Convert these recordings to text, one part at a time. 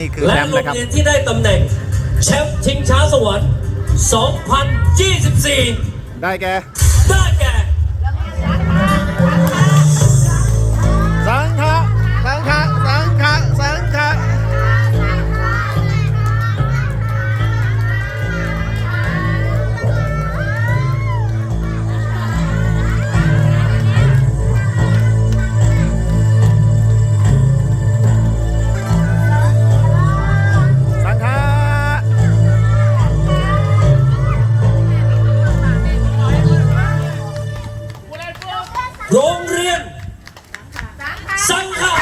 นี่คือและแชมป์โรงนะครับ เรียนที่ได้ตำแหน่งแชมป์ชิงช้าสวรรค์ 2024 ได้แก่ ได้แก่ โรงเรียน สังขะ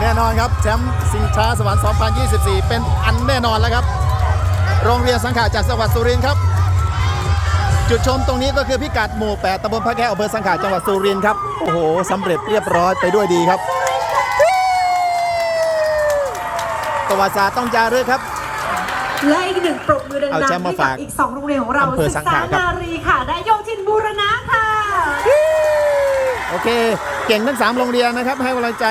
แน่นอนครับแชมป์สิงช้าสวรรค์ 2024 เป็นอันแน่นอนแล้วครับ โรงเรียนสังขะจากจังหวัดสุรินทร์ครับ จุดชมตรงนี้ก็คือพิกัดหมู่8ตำบลพระแก้วอำเภอสังขะจังหวัดสุรินทร์ครับ โอ้โหสำเร็จเรียบร้อยไปด้วยดีครับประวัติศาสตร์ต้องจารึกครับ และอีกหนึ่งปรบมือดังเอาๆแชมป์มาให้ฝากักบอีกสองโรงเรียนของเราอำเภอศึสักงษาขะครับ นารีค่ะได้โยธินบูรณะค่ะ โอเค เก่งทั้ง 3 โรงเรียนนะครับ ให้กำลังใจ